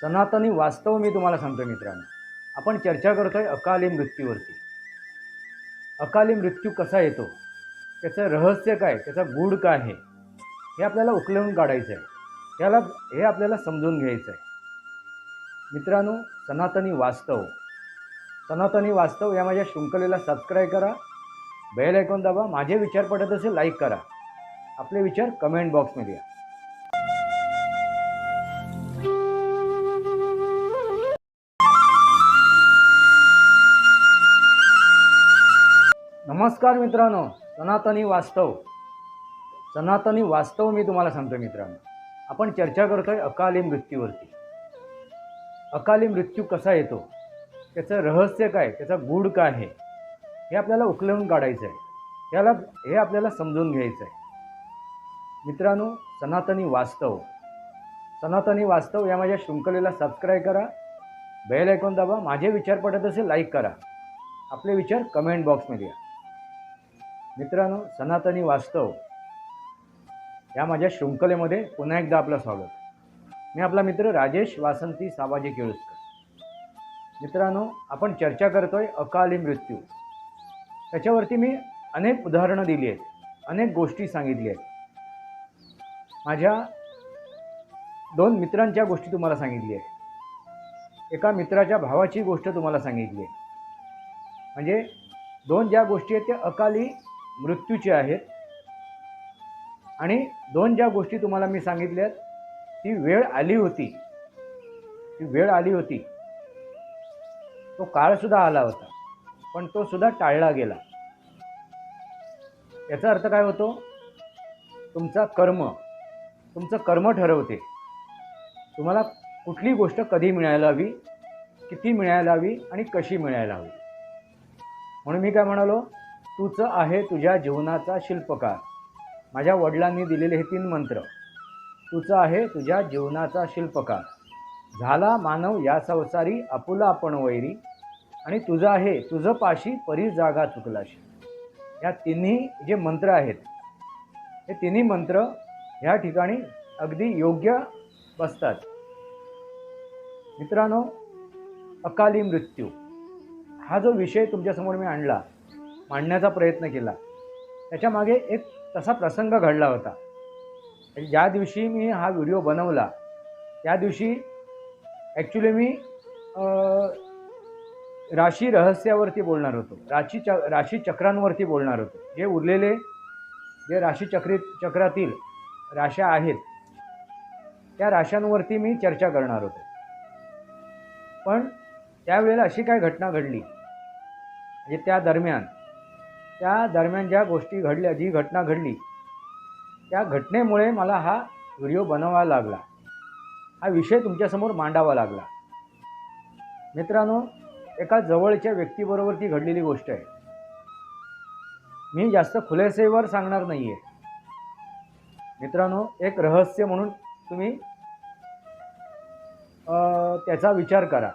सनातनी वास्तव मी तुम्हाला सांगतो मित्रांनो. आपण चर्चा करतो आहे अकाली मृत्यूवरती. अकाली मृत्यू कसा येतो? त्याचं रहस्य काय? त्याचा गूढ काय आहे? हे आपल्याला उकलवून काढायचं आहे. त्याला हे आपल्याला समजून घ्यायचं आहे. मित्रांनो सनातनी वास्तव. सनातनी वास्तव या माझ्या शृंखलेला सबस्क्राईब करा. बेल ऐकून दाबा. माझे विचार पडत असेल लाईक करा. आपले विचार कमेंट बॉक्समध्ये या. नमस्कार मित्रांनो. सनातनी वास्तव. सनातनी वास्तव मी तुम्हाला सांगतो मित्रांनो. आपण चर्चा करतोय अकाली मृत्यूवरती. अकाली मृत्यू कसा येतो? त्याचं रहस्य काय? त्याचा गूढ काय आहे? हे आपल्याला उकलवून काढायचं आहे याला हे आपल्याला समजून घ्यायचं आहे मित्रांनो सनातनी वास्तव. सनातनी वास्तव या माझ्या शृंखलेला सबस्क्राईब करा. बेल ऐकून दाबा. माझे विचार पडत असेल लाईक करा. आपले विचार कमेंट बॉक्समध्ये या. मित्रांनो सनातनी वास्तव या माझ्या शृंखलेमध्ये पुन्हा एकदा आपलं स्वागत. मी आपला मित्र राजेश वासंती साबाजी केळुसकर. मित्रांनो आपण चर्चा करतोय अकाली मृत्यू. त्याच्यावरती मी अनेक उदाहरणं दिली आहेत अनेक गोष्टी सांगितल्या आहेत. माझ्या दोन मित्रांच्या गोष्टी तुम्हाला सांगितली आहे एका मित्राच्या भावाची गोष्ट तुम्हाला सांगितली आहे. म्हणजे दोन ज्या गोष्टी आहेत त्या अकाली मृत्यूचे आहेत. आणि दोन ज्या गोष्टी तुम्हाला मी सांगितल्यात ती वेळ आली होती. ती वेळ आली होती. तो काळसुद्धा आला होता पण तो सुद्धा टाळला गेला. याचा अर्थ काय होतो? तुमचा कर्म तुमचं कर्म ठरवते. तुम्हाला कुठली गोष्ट कधी मिळायला हवी किती मिळायला हवी आणि कशी मिळायला हवी? म्हणून मी काय म्हणालो तूच आहे तुझ्या जीवनाचा शिल्पकार. माझ्या वडिलांनी दिलेले हे तीन मंत्र. तूच आहे तुझ्या जीवनाचा शिल्पकार. झाला मानव या संसारी आपुला आपण वैरी. आणि तुझं आहे तुझं पाशी परी जागा चुकलाशी. या तिन्ही जे मंत्र आहेत हे तिन्ही मंत्र ह्या ठिकाणी अगदी योग्य बसतात. मित्रांनो अकाली मृत्यू. हा जो विषय तुमच्यासमोर मी आणला मांडण्याचा प्रयत्न केला. त्याच्यामागे एक तसा प्रसंग घडला होता. ज्या दिवशी मी हा व्हिडिओ बनवला त्या दिवशी ॲक्च्युली मी राशी रहस्यावरती बोलणार होतो. राशी च राशी चक्रांवरती बोलणार होतो. जे उरलेले जे राशी चक्री चक्रातील राशा आहेत त्या राशांवरती मी चर्चा करणार होतो. पण त्यावेळेला अशी काय घटना घडली? म्हणजे त्या दरम्यान त्या दरम्यान ज्या गोष्टी घडल्या जी घटना घडली त्या घटनेमुळे मला हा व्हिडिओ बनवावा लागला. हा विषय तुमच्यासमोर मांडावा लागला. मित्रांनो एका जवळच्या व्यक्तीबरोबर ती घडलेली गोष्ट आहे. मी जास्त खुलेसेवर सांगणार नाही आहे मित्रांनो एक रहस्य म्हणून तुम्ही त्याचा विचार करा.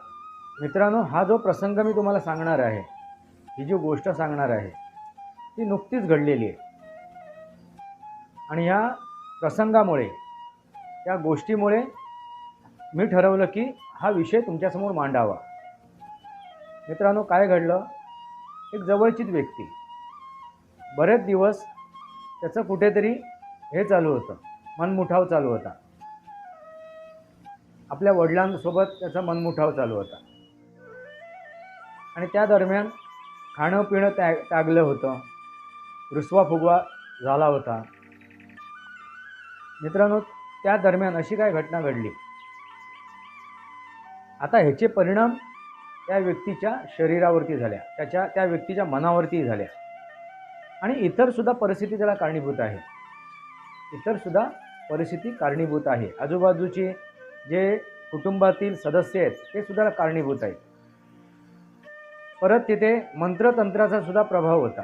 मित्रांनो हा जो प्रसंग मी तुम्हाला सांगणार आहे ही जी गोष्ट सांगणार आहे ती नुकतीच घडलेली आहे. आणि ह्या प्रसंगामुळे या गोष्टीमुळे मी ठरवलं की हा विषय तुमच्यासमोर मांडावा. मित्रांनो काय घडलं? एक जवळचीच व्यक्ती. बरेच दिवस त्याचं कुठेतरी हे चालू होतं मनमुठाव चालू होता. आपल्या वडिलांसोबत त्याचा मनमुठाव चालू होता. आणि त्या दरम्यान खाणं पिणं त्या टागलं होतं. रुसवा फुगवा झाला होता. मित्रांनो त्या दरम्यान अशी काय घटना घडली? आता ह्याचे परिणाम त्या व्यक्तीच्या शरीरावरती झाल्या. त्याच्या त्या व्यक्तीच्या मनावरती झाल्या. आणि इतरसुद्धा परिस्थिती त्याला कारणीभूत आहे. इतरसुद्धा परिस्थिती कारणीभूत आहे. आजूबाजूचे जे कुटुंबातील सदस्य आहेत ते सुद्धा कारणीभूत आहेत. परत तिथे मंत्रतंत्राचा सुद्धा प्रभाव होता.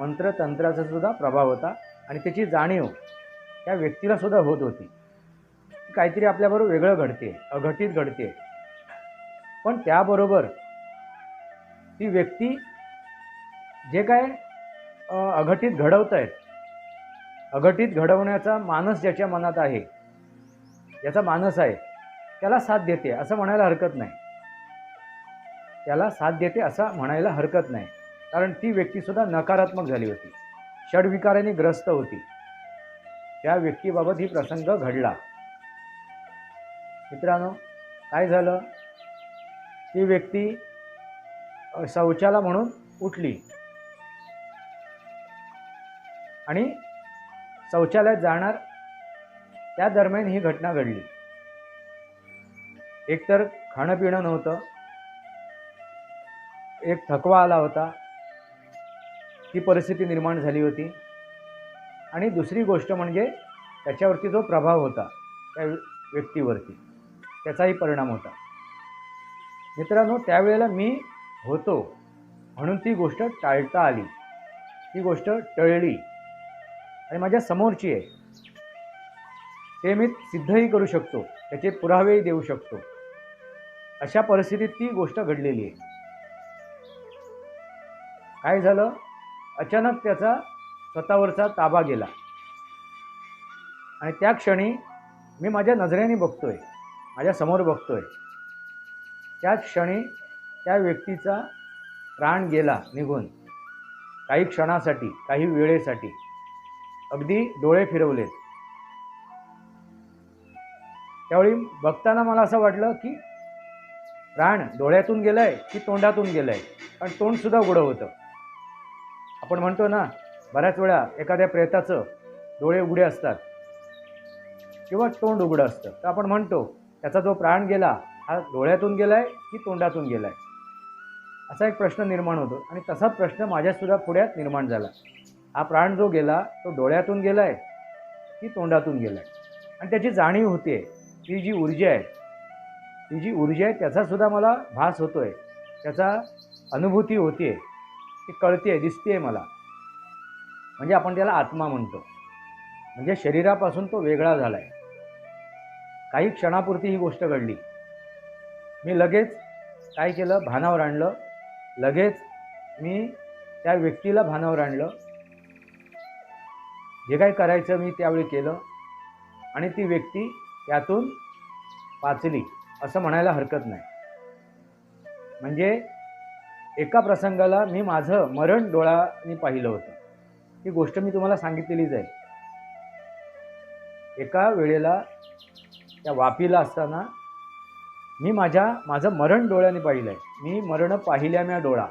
मंत्रतंत्राचा सुद्धा प्रभाव होता आणि त्याची जाणीव त्या व्यक्तीला सुद्धा होत होती. काहीतरी आपल्याबरोबर वेगळं घडते अघटित घडते. पण त्याबरोबर ती व्यक्ती जे काय अघटित घडवत आहेत अघटित घडवण्याचा मानस ज्याच्या मनात आहे ज्याचा मानस आहे त्याला साथ देते असं म्हणायला हरकत नाही. त्याला साथ देते असं म्हणायला हरकत नाही. कारण ती व्यक्तीसुद्धा नकारात्मक झाली होती. षडविकाराने ग्रस्त होती. त्या व्यक्तीबाबत ही प्रसंग घडला. मित्रांनो काय झालं? ती व्यक्ती शौचाला म्हणून उठली. आणि शौचालयात जाणार त्या दरम्यान ही घटना घडली. एकतर खाणं पिणं नव्हतं. एक थकवा आला होता. ती परिस्थिती निर्माण झाली होती. आणि दुसरी गोष्ट म्हणजे त्याच्यावरती जो प्रभाव होता त्या व्यक्तीवरती त्याचाही परिणाम होता. मित्रांनो त्यावेळेला मी होतो म्हणून ती गोष्ट टाळता आली. ती गोष्ट टळली. आणि माझ्या समोरची आहे. ते मी सिद्धही करू शकतो. त्याचे पुरावेही देऊ शकतो. अशा परिस्थितीत ती गोष्ट घडलेली आहे. काय झालं? अचानक त्याचा स्वतःवरचा ताबा गेला. आणि त्या क्षणी मी माझ्या नजरेने बघतोय माझ्यासमोर बघतोय. त्याच क्षणी त्या व्यक्तीचा प्राण गेला निघून. काही क्षणासाठी काही वेळेसाठी. अगदी डोळे फिरवलेत. त्यावेळी बघताना मला असं वाटलं की प्राण डोळ्यातून गेलाय की तोंडातून गेलाय? कारण तोंडसुद्धा उघडं होतं. आपण म्हणतो ना बऱ्याच वेळा एखाद्या प्रेताचं डोळे उघडे असतात किंवा तोंड उघडं असतं. तर आपण म्हणतो त्याचा जो प्राण गेला हा डोळ्यातून गेलाय की तोंडातून गेलाय? असा एक प्रश्न निर्माण होतो आणि तसाच प्रश्न माझ्यासुद्धा पुढ्यात निर्माण झाला. हा प्राण जो गेला तो डोळ्यातून गेलाय की तोंडातून गेलाय? आणि त्याची जाणीव होते ती जी ऊर्जा आहे ती जी ऊर्जा आहे त्याचासुद्धा मला भास होतो आहे त्याचा अनुभूती होतीये. ती कळते दिसते मला. म्हणजे आपण त्याला आत्मा म्हणतो. म्हणजे शरीरापासून तो वेगळा झाला आहे काही क्षणापुरती ही गोष्ट घडली. मी लगेच काय केलं? भानावर आणलं. लगेच मी त्या व्यक्तीला भानावर आणलं. जे काही करायचं मी त्यावेळी केलं. आणि ती व्यक्ती त्यातून वाचली असं म्हणायला हरकत नाही. म्हणजे एका प्रसंगाला मी माझं मरण डोळ्याने पाहिलं होतं. ही गोष्ट मी तुम्हाला सांगितलेलीच आहे. एका वेळेला त्या वापीला असताना मी माझ्या माझं मरण डोळ्याने पाहिलं आहे मी मरण पाहिल्या म्या डोळा.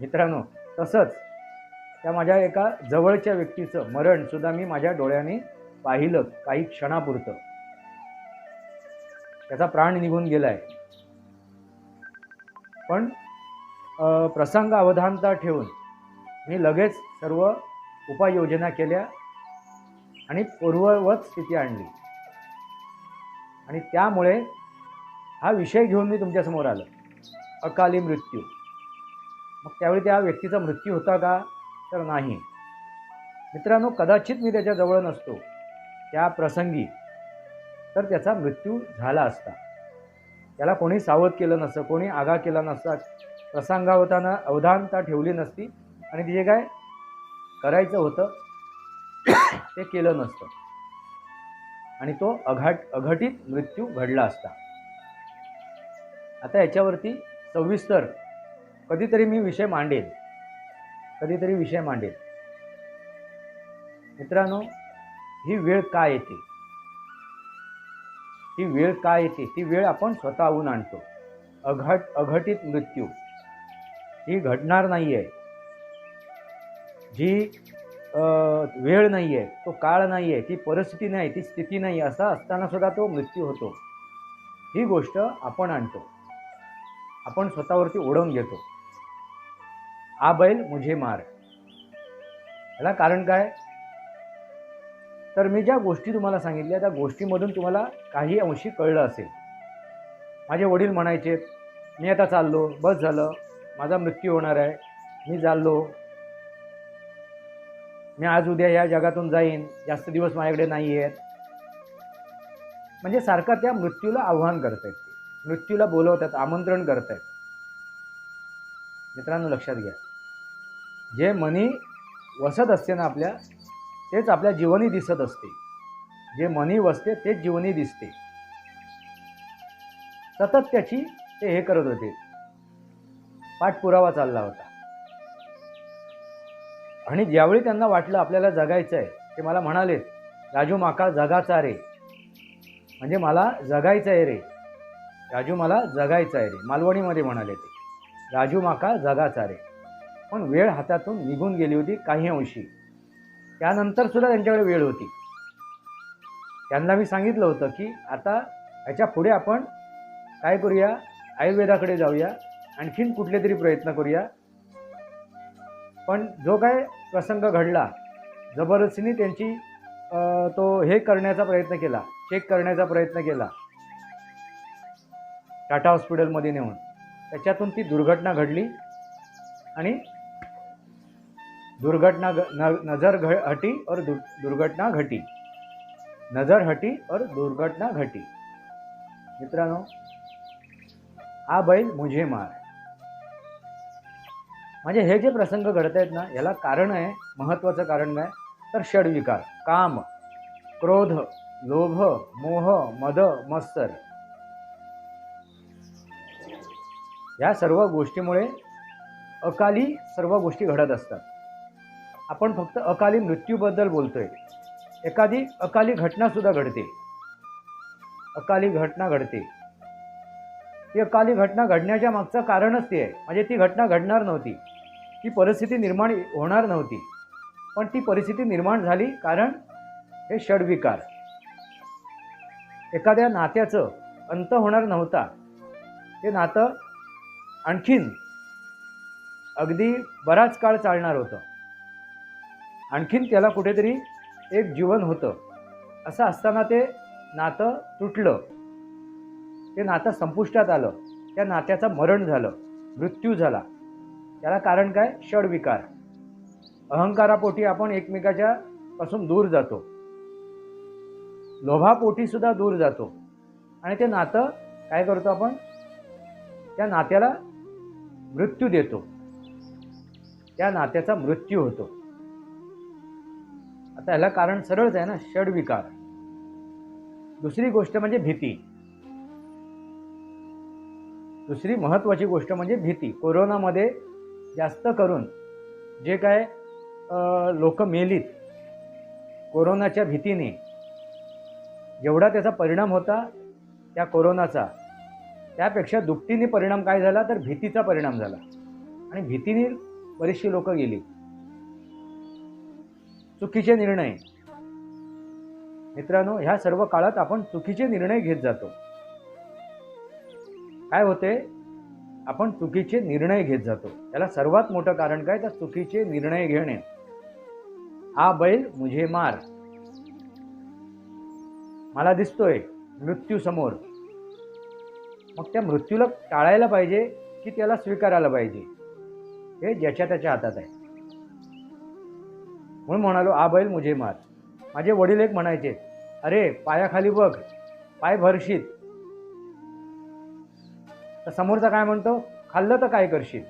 मित्रांनो तसंच त्या माझ्या एका जवळच्या व्यक्तीचं मरणसुद्धा मी माझ्या डोळ्याने पाहिलं काही क्षणापुरतं. त्याचा प्राण निघून गेला आहे पण प्रसंग अवधानता ठेवून मी लगेच सर्व उपाययोजना केल्या आणि पूर्ववत स्थिती आणली. आणि त्यामुळे हा विषय घेऊन मी तुमच्यासमोर आलो. अकाली मृत्यू. मग त्यावेळी त्या व्यक्तीचा मृत्यू होता का? तर नाही. मित्रांनो कदाचित मी त्याच्याजवळ नसतो. त्या प्रसंगी तर त्याचा मृत्यू झाला असता. त्याला कोणी सावध केलं नसतं कोणी आगा केला नसता. प्रसंगावताना अवधानता ठेवली नसती आणि जे काय करायचं होतं ते केलं नसतं. आणि तो अघाट अघटित मृत्यू घडला असता. आता याच्यावरती सविस्तर कधीतरी मी विषय मांडेन कधीतरी विषय मांडेन मित्रांनो ही वेळ का येते? ही वेळ का येते? ती वेळ आपण स्वतःहून आणतो. अघट अघटित मृत्यू. ही घडणार नाही आहे जी वेळ नाही आहे तो काळ नाही आहे ती परिस्थिती नाही ती स्थिती नाही असा असताना सुद्धा तो मृत्यू होतो. ही गोष्ट आपण आणतो. आपण स्वतःवरती ओढवून घेतो. आ बैल मुझे मार. याला कारण काय? तर मी ज्या गोष्टी तुम्हाला सांगितल्या त्या गोष्टीमधून तुम्हाला काही अंशी कळलं असेल. माझे वडील म्हणायचे मी आता चाललो बस झालं. माझा मृत्यू होणार आहे. मी चाललो मी आज उद्या या जगातून जाईन. जास्त दिवस माझ्याकडे नाही आहेत म्हणजे सारखं त्या मृत्यूला आव्हान करतायत ते. मृत्यूला बोलवतात आमंत्रण करतायत. मित्रांनो लक्षात घ्या. जे मनी वसत असते ना आपल्या तेच आपल्या जीवनी दिसत असते. जे मनी वसते तेच जीवनी दिसते. सतत त्याची ते हे करत होते. पाठपुरावा चालला होता. आणि ज्यावेळी त्यांना वाटलं आपल्याला जगायचं आहे ते मला म्हणाले राजू माका जगाचा रे. म्हणजे मला जगायचं आहे रे. राजू मला जगायचं आहे रे. मालवणीमध्ये म्हणाले ते. राजू माका जगाचा रे. पण वेळ हातातून निघून गेली होती काही अंशी. त्यानंतर सुद्धा त्यांच्याकडे वेळ होती. त्यांना मी सांगितलं होतं की आता ह्याच्या पुढे आपण काय करूया? आयुर्वेदाकडे जाऊया. आणखीन कुठले तरी प्रयत्न करूया. पण जो काय प्रसंग घडला जबरदस्तीने त्यांची तो हे करण्याचा प्रयत्न केला चेक करण्याचा प्रयत्न केला. टाटा हॉस्पिटलमध्ये नेऊन त्याच्यातून ती दुर्घटना घडली आणि दुर्घटना नजर घ हटी और दुर दुर्घटना घटी. नजर हटी और दुर्घटना घटी. मित्रांनो हा बैल मुझे मार. म्हणजे हे जे प्रसंग घडत आहेत ना याला कारण आहे महत्त्वाचं कारण काय तर षडविकार काम क्रोध लोभ मोह मद मत्सर. या सर्व गोष्टीमुळे अकाली सर्व गोष्टी घडत असतात. आपण फक्त अकाली मृत्यूबद्दल बोलतोय. एखादी अकाली घटनासुद्धा घडते. अकाली घटना घडते. ती अकाली घटना घडण्याच्या मागचं कारणच ते आहे. म्हणजे ती घटना घडणार नव्हती. ती परिस्थिती निर्माण होणार नव्हती. पण ती परिस्थिती निर्माण झाली कारण हे षडविकार. एखाद्या नात्याचं अंत होणार नव्हता. ते नातं आणखीन अगदी बराच काळ चालणार होतं. आणखीन त्याला कुठेतरी एक जीवन होतं. असं असताना ते नातं तुटलं. ते नातं संपुष्टात आलं. त्या नात्याचं मरण झालं. मृत्यू झाला. त्याला कारण काय? षडविकार अहंकारापोटी आपण एकमेकाच्या पासून दूर जातो. लोभापोटी सुद्धा दूर जातो. आणि ते नातं काय करतो आपण? त्या नात्याला मृत्यू देतो. त्या नात्याचा मृत्यू होतो. आता याला कारण सरळच आहे ना? षडविकार दुसरी गोष्ट म्हणजे भीती. दुसरी महत्त्वाची गोष्ट म्हणजे भीती. कोरोनामध्ये जास्त करून जे काय लोक मेलीत कोरोनाच्या भीतीने जेवढा त्याचा परिणाम होता त्या कोरोनाचा त्यापेक्षा दुपटीने परिणाम काय झाला तर भीतीचा परिणाम झाला. आणि भीतीने बरीचशी लोक गेली. चुकीचे निर्णय. मित्रांनो ह्या सर्व काळात आपण चुकीचे निर्णय घेत जातो. काय होते? आपण चुकीचे निर्णय घेत जातो. त्याला सर्वात मोठं कारण काय? तर चुकीचे निर्णय घेणे. हा बैल मुझे मार. मला दिसतोय मृत्यू समोर. मग त्या मृत्यूला टाळायला पाहिजे की त्याला स्वीकारायला पाहिजे? हे ज्याच्या त्याच्या हातात आहे. म्हणून म्हणालो आ बैल मुझे मार. माझे वडील एक म्हणायचे अरे पायाखाली बघ. पाय भरशीत. तर समोरचा काय म्हणतो खाल्लं तर काय करशील?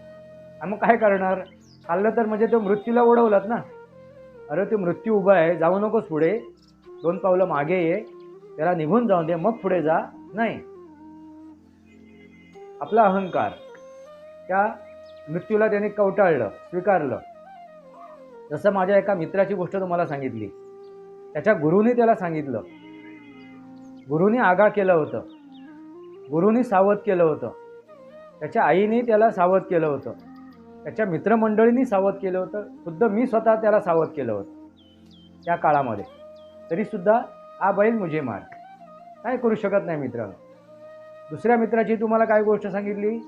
आणि मग काय करणार? खाल्लं तर म्हणजे तो मृत्यूला ओढवलात ना. अरे तो मृत्यू उभा आहे जाऊ नकोस पुढे. दोन पावलं मागे ये. त्याला निघून जाऊन दे मग पुढे जा. नाही. आपला अहंकार. त्या मृत्यूला त्याने कवटाळलं स्वीकारलं. जसं माझ्या एका मित्राची गोष्ट तुम्हाला सांगितली. त्याच्या गुरुने त्याला सांगितलं. गुरुने आगा केलं होतं. गुरुनी सावध केलं होतं. त्याच्या आईने त्याला सावध केलं होतं. त्याच्या मित्रमंडळींनी सावध केलं होतं. खुद्द मी स्वतः त्याला सावध केलं होतं. त्या काळामध्ये. तरीसुद्धा आ बैल मुझे मार. काय करू शकत नाही मित्रांनो. दुसऱ्या मित्राची तुम्हाला काय गोष्ट सांगितली?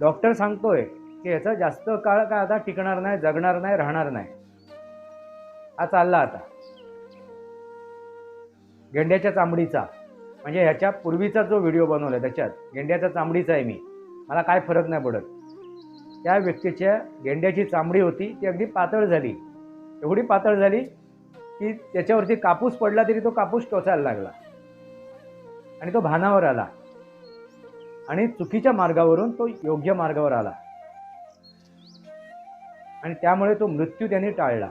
डॉक्टर सांगतोय की याचा जास्त काळ काय आता टिकणार नाही जगणार नाही राहणार नाही. हा चालला आता. गेंड्याच्या चांबडीचा म्हणजे ह्याच्या पूर्वीचा जो व्हिडिओ बनवला त्याच्यात गेंड्याचा चांबडीचा आहे मी मला काय फरक नाही पडत. त्या व्यक्तीच्या गेंड्याची चांबडी होती ती अगदी पातळ झाली. एवढी पातळ झाली की त्याच्यावरती कापूस पडला तरी तो कापूस टोचायला लागला. आणि तो भानावर आला. आणि चुकीच्या मार्गावरून तो योग्य मार्गावर आला. आणि त्यामुळे तो मृत्यू त्याने टाळला.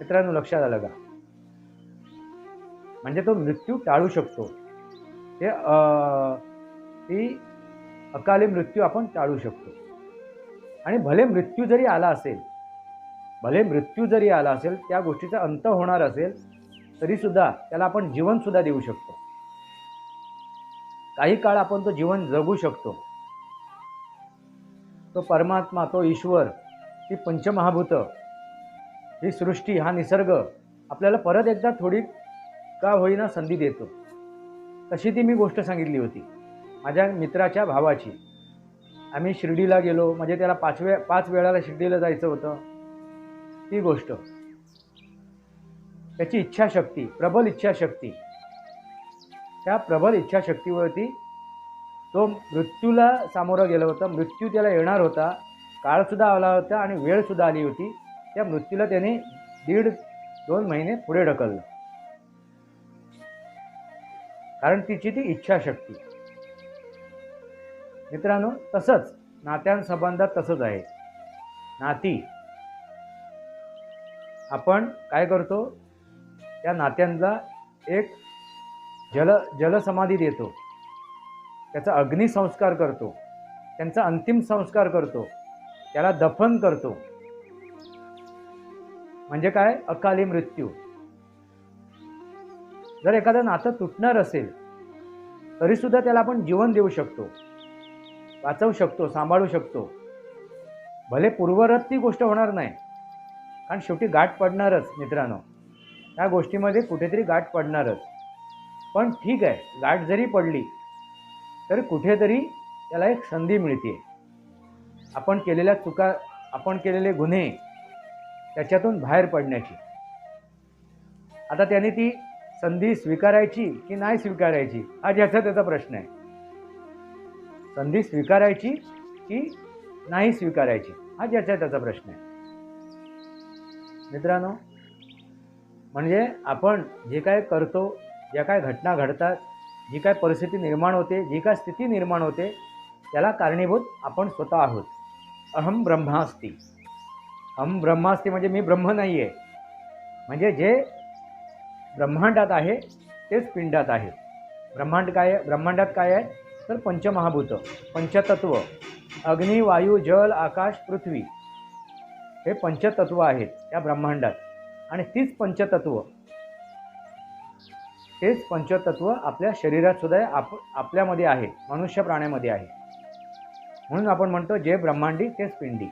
मित्रांनो लक्षात आलं का? म्हणजे तो मृत्यू टाळू शकतो. ते ती अकाली मृत्यू आपण टाळू शकतो. आणि भले मृत्यू जरी आला असेल भले मृत्यू जरी आला असेल त्या गोष्टीचा अंत होणार असेल तरीसुद्धा त्याला आपण जीवनसुद्धा देऊ शकतो. काही काळ आपण तो जीवन जगू शकतो. तो परमात्मा तो ईश्वर ती पंचमहाभूत ही सृष्टी हा निसर्ग आपल्याला परत एकदा थोडी का होईना संधी देतो. तशी ती मी गोष्ट सांगितली होती. माझ्या मित्राच्या भावाची. आम्ही शिर्डीला गेलो. म्हणजे त्याला पाच वे पाच वेळाला शिर्डीला जायचं होतं. ती गोष्ट. त्याची इच्छाशक्ती प्रबल इच्छाशक्ती. त्या प्रबल इच्छाशक्तीवरती तो मृत्यूला सामोरं गेला होता. मृत्यू त्याला येणार होता. काळसुद्धा आला होता आणि वेळसुद्धा आली होती. त्या मृत्यूला त्याने दीड दोन महिने पुढे ढकललं. कारण तिची ती इच्छाशक्ती. मित्रांनो तसंच नात्यांसंबंधात तसंच आहे. नाती. आपण काय करतो? त्या नात्यांना एक जल जलसमाधी देतो. त्याचा अग्निसंस्कार करतो. त्यांचा अंतिम संस्कार करतो. त्याला दफन करतो. म्हणजे काय? अकाली मृत्यू. जर एखादं नातं तुटणार असेल तरीसुद्धा त्याला आपण जीवन देऊ शकतो वाचवू शकतो सांभाळू शकतो. भले पूर्वरत ती गोष्ट होणार नाही कारण शेवटी गाठ पडणारच मित्रांनो. त्या गोष्टीमध्ये कुठेतरी गाठ पडणारच. पण ठीक आहे गाठ जरी पडली तरी कुठेतरी त्याला एक संधी मिळते आपण केलेल्या चुका आपण केलेले गुन्हे त्याच्यातून बाहेर पडण्याची. आता त्याने ती संधी स्वीकारायची की नाही स्वीकारायची हा ज्याचा त्याचा प्रश्न आहे. संधी स्वीकारायची की नाही स्वीकारायची हा ज्याचा त्याचा प्रश्न आहे. मित्रांनो म्हणजे आपण जे काय करतो ज्या काय घटना घडतात जी काय परिस्थिती निर्माण होते जी काय स्थिती निर्माण होते त्याला कारणीभूत आपण स्वतः आहोत. अहम ब्रह्मास्ती. अहम ब्रह्मास्ती म्हणजे मी ब्रह्म नाही आहे म्हणजे जे ब्रह्मांडात आहे तेच पिंडात आहे. ब्रह्मांड काय आहे ब्रह्मांडात काय आहे? तर पंचमहाभूत पंचतत्व. अग्नी वायू जल आकाश पृथ्वी. हे पंचतत्व आहेत या ब्रह्मांडात. आणि तीच पंचतत्व तेच पंचतत्व आपल्या शरीरात सुद्धा आप आपल्यामध्ये आहे मनुष्य प्राण्यामध्ये आहे. म्हणून आपण म्हणतो जे ब्रह्मांडी तेच पिंडी.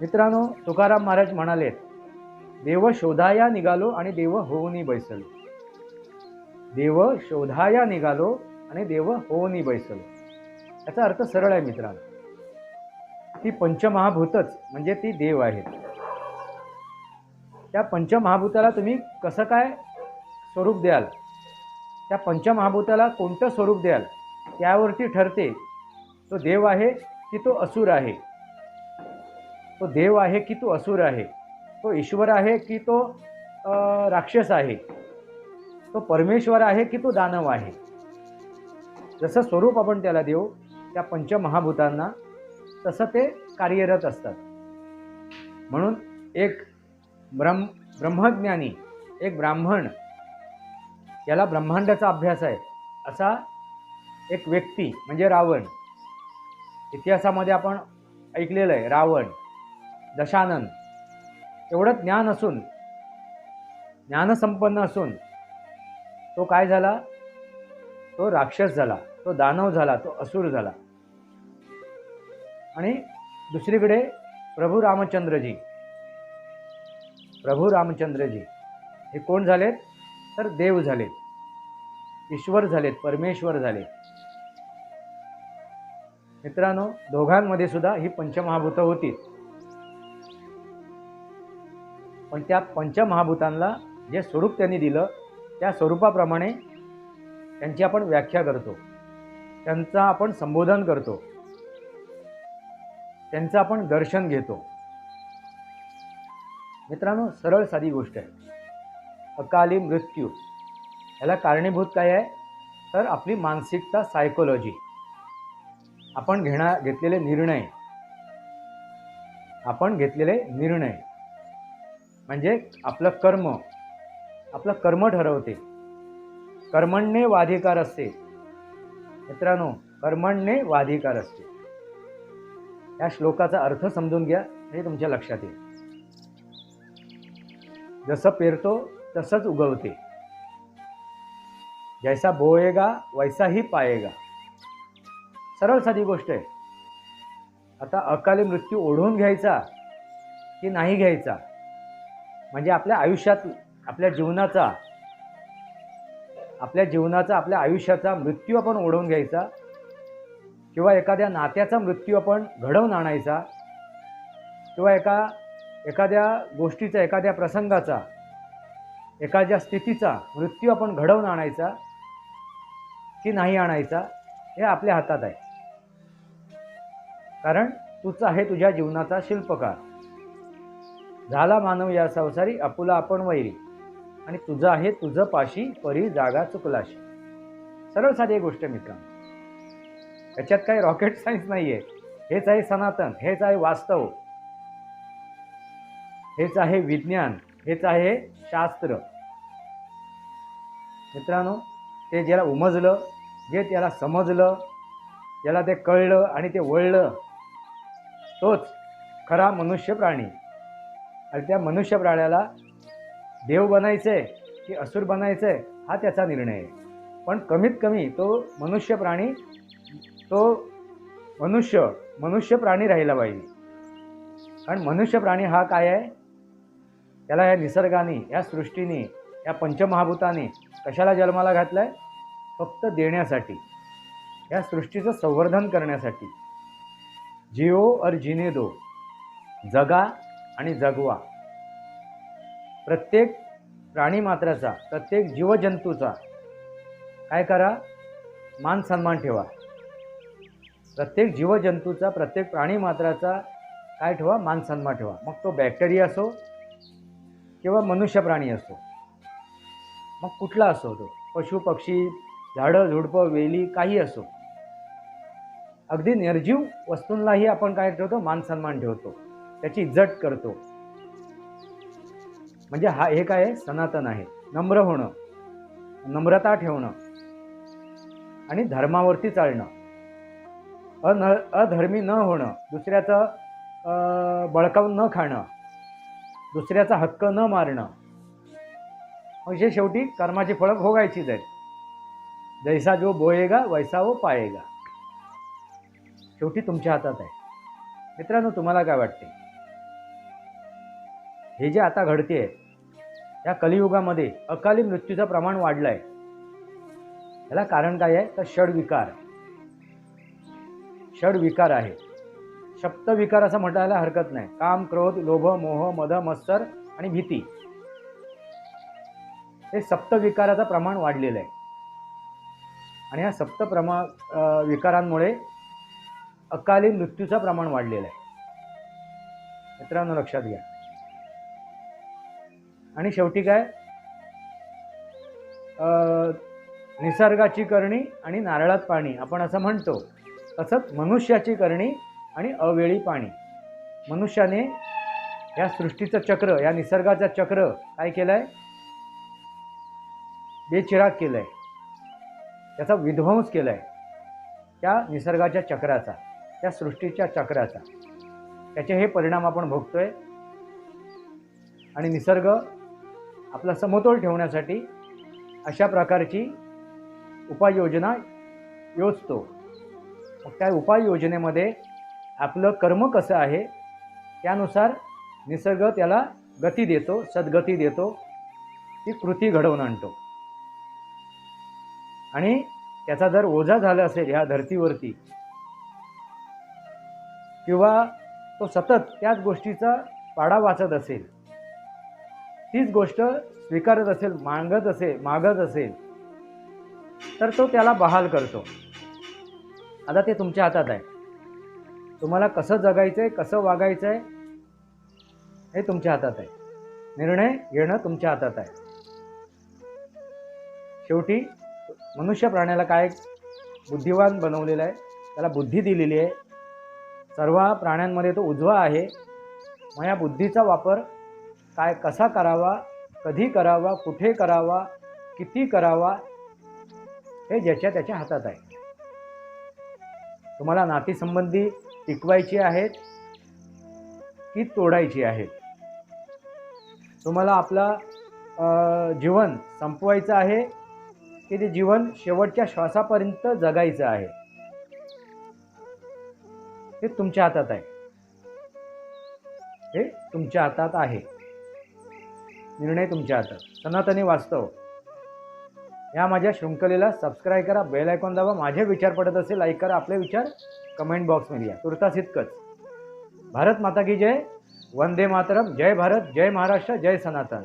मित्रांनो तुकाराम महाराज म्हणालेत देव शोधाया निघालो आणि देव होऊनी बैसलो. देव शोधाया निघालो आणि देव होऊनी बैसलो. याचा अर्थ सरळ आहे मित्रांनो. ती पंचमहाभूतच म्हणजे ती देव आहेत. त्या पंचमहाभूताला तुम्ही कसं काय स्वरूप द्याल? त्या पंचमहाभूताला कोणतं स्वरूप द्याल? त्यावरती ठरते. तो देव आहे की तो असुर आहे? तो देव आहे की तो असुर आहे? तो ईश्वर आहे की तो राक्षस आहे. तो परमेश्वर आहे की तो दानव आहे. जसं स्वरूप आपण त्याला देऊ त्या पंचमहाभूतांना तसं ते कार्यरत असतात. म्हणून एक ब्रह्म ब्रह्मज्ञानी एक ब्राह्मण याला ब्रह्मांडाचा अभ्यास आहे. असा एक व्यक्ती म्हणजे रावण. इतिहासामध्ये आपण ऐकलेलं आहे रावण दशानंद एवढं ज्ञान असून ज्ञानसंपन्न असून तो काय झाला? तो राक्षस झाला तो दानव झाला तो असुर झाला. आणि दुसरीकडे प्रभू रामचंद्रजी. प्रभू रामचंद्रजी. हे कोण झालेत? तर देव झालेत. ईश्वर झालेत परमेश्वर झाले मित्रांनो दोघांमध्ये सुद्धा ही पंचमहाभूतं होती. पण त्या पंचमहाभूतांना जे स्वरूप त्यांनी दिलं त्या स्वरूपाप्रमाणे त्यांची आपण व्याख्या करतो. त्यांचा आपण संबोधन करतो. त्यांचं आपण दर्शन घेतो. मित्रांनो सरळ साधी गोष्ट आहे. अकाली मृत्यू. याला कारणीभूत काय आहे? तर आपली मानसिकता सायकोलॉजी आपण घेणा घेतलेले निर्णय. आपण घेतलेले निर्णय. म्हणजे आपलं कर्म. आपलं कर्म ठरवते. कर्मण्ये वाधिकार असते. मित्रांनो कर्मण्ये वाधिकार असते. या श्लोकाचा अर्थ समजून घ्या हे तुमच्या लक्षात येईल. जसं पेरतो तसंच उगवते. जैसा बोएगा वैसा ही पाएगा. सरळ साधी गोष्ट आहे. आता अकाली मृत्यू ओढून घ्यायचा की नाही घ्यायचा? म्हणजे आपल्या आयुष्यात आपल्या जीवनाचा आपल्या जीवनाचा आपल्या आयुष्याचा मृत्यू आपण ओढवून घ्यायचा किंवा एखाद्या नात्याचा मृत्यू आपण घडवून आणायचा किंवा एका एखाद्या गोष्टीचा एखाद्या प्रसंगाचा एखाद्या स्थितीचा मृत्यू आपण घडवून आणायचा की नाही आणायचा हे आपल्या हातात आहे. कारण तूच आहे तुझ्या जीवनाचा शिल्पकार. झाला मानव या संसारी अपुला आपण वैरी. आणि तुझं आहे तुझं पाशी परी जागा चुकलाशी. सरळ साधी एक गोष्ट मित्रांनो. याच्यात काही रॉकेट सायन्स नाही आहे हेच आहे सनातन हेच आहे वास्तव. हेच आहे विज्ञान हेच आहे शास्त्र. मित्रांनो ते ज्याला उमजलं जे त्याला समजलं ज्याला ते कळलं आणि ते वळलं तोच खरा मनुष्य प्राणी. आणि त्या मनुष्य प्राण्याला देव बनायचं आहे की असुर बनायचं आहे हा त्याचा निर्णय. आहे पण कमीत कमी तो मनुष्य प्राणी तो मनुष्य मनुष्य प्राणी राहिला पाहिजे. कारण मनुष्य प्राणी हा काय आहे? त्याला या निसर्गाने या सृष्टीने या पंचमहाभूताने कशाला जन्माला घातलं आहे फक्त देण्यासाठी. या सृष्टीचं संवर्धन करण्यासाठी. जिओ और जिने दो जगा आणि जगवा. प्रत्येक प्राणीमात्राचा प्रत्येक जीवजंतूचा काय करा? मान सन्मान ठेवा. प्रत्येक जीवजंतूचा प्रत्येक प्राणीमात्राचा काय ठेवा? मान सन्मान ठेवा. मग तो बॅक्टेरिया असो किंवा मनुष्य प्राणी असो. मग कुठला असो तो? पशु पक्षी झाडं झुडपं वेली काही असो. अगदी निर्जीव वस्तूंलाही आपण काय ठेवतो? मान सन्मान ठेवतो. त्याची जट करतो. म्हणजे हा हे काय आहे? सनातन आहे. नम्र होणं नम्रता ठेवणं आणि धर्मावरती चालणं. अन अधर्मी न होणं दुसऱ्याचं बळकावून न खाणं दुसऱ्याचा हक्क न मारणं. म्हणजे शेवटी कर्माची फळं भोगायचीच आहेत. जैसा जो बोयेगा वैसा वो पायेगा. शेवटी तुमच्या हातात आहे. मित्रांनो तुम्हाला काय वाटते हे जे आता घडते या कलियुगामध्ये अकाली मृत्यूचं प्रमाण वाढलं आहे याला कारण काय आहे? तर षडविकार षडविकार आहे. सप्तविकार असं म्हणायला हरकत नाही. काम क्रोध लोभ मोह मध मत्सर आणि भीती. हे सप्तविकाराचं प्रमाण वाढलेलं आहे. आणि ह्या सप्त प्रमा विकारांमुळे अकाली मृत्यूचं प्रमाण वाढलेलं आहे. मित्रांनो लक्षात घ्या. आणि शेवटी काय? निसर्गाची करणी आणि नारळात पाणी. आपण असं म्हणतो. तसंच मनुष्याची करणी आणि अवेळी पाणी. मनुष्याने या सृष्टीचं चक्र या निसर्गाचं चक्र काय केलं आहे बेचिराग केलं आहे त्याचा विध्वंस केला आहे त्या निसर्गाच्या चक्राचा त्या सृष्टीच्या चक्राचा. त्याचे हे परिणाम आपण भोगतोय. आणि निसर्ग आपला समतोल ठेवण्यासाठी अशा प्रकारची उपाययोजना योजतो. मग त्या उपाययोजनेमध्ये आपलं कर्म कसं आहे त्यानुसार निसर्ग त्याला गती देतो सद्गती देतो ती कृती घडवून आणतो. आणि त्याचा जर ओझा झाला असेल ह्या धर्तीवरती किंवा तो सतत त्याच गोष्टीचा पाडा वाचत असेल तीच गोष्ट स्वीकारत असेल मागत असेल मागत असेल तर तो त्याला बहाल करतो. आता ते तुमच्या हातात आहे. तुम्हाला कसं जगायचं आहे कसं वागायचं आहे हे तुमच्या हातात आहे. निर्णय घेणं तुमच्या हातात आहे. शेवटी मनुष्य प्राण्याला काय बुद्धिवान बनवलेलं आहे त्याला बुद्धी दिलेली आहे. सर्व प्राण्यांमध्ये तो उजवा आहे. मग या बुद्धीचा वापर काय कसा करावा कधी करावा कुठे करावा किती करावा हे ज्याच्या त्याच्या हातात आहे. तुम्हाला नातीसंबंधी टिकवायची आहेत की तोडायची आहेत? तुम्हाला आपला जीवन संपवायचं आहे की ते जीवन शेवटच्या श्वासापर्यंत जगायचं आहे? हे तुमच्या हातात आहे. हे तुमच्या हातात आहे. निर्णय तुमच्या हातात. सनातनी वास्तव. या माझ्या शृंखलेला सबस्क्राईब करा बेल आयकॉन दाबा. माझे विचार पडत असेल लाईक करा. आपले विचार कमेंट बॉक्समध्ये या. तुर्तास इतकंच. भारत माता की जय. वंदे मातरम. जय भारत जय महाराष्ट्र जय सनातन.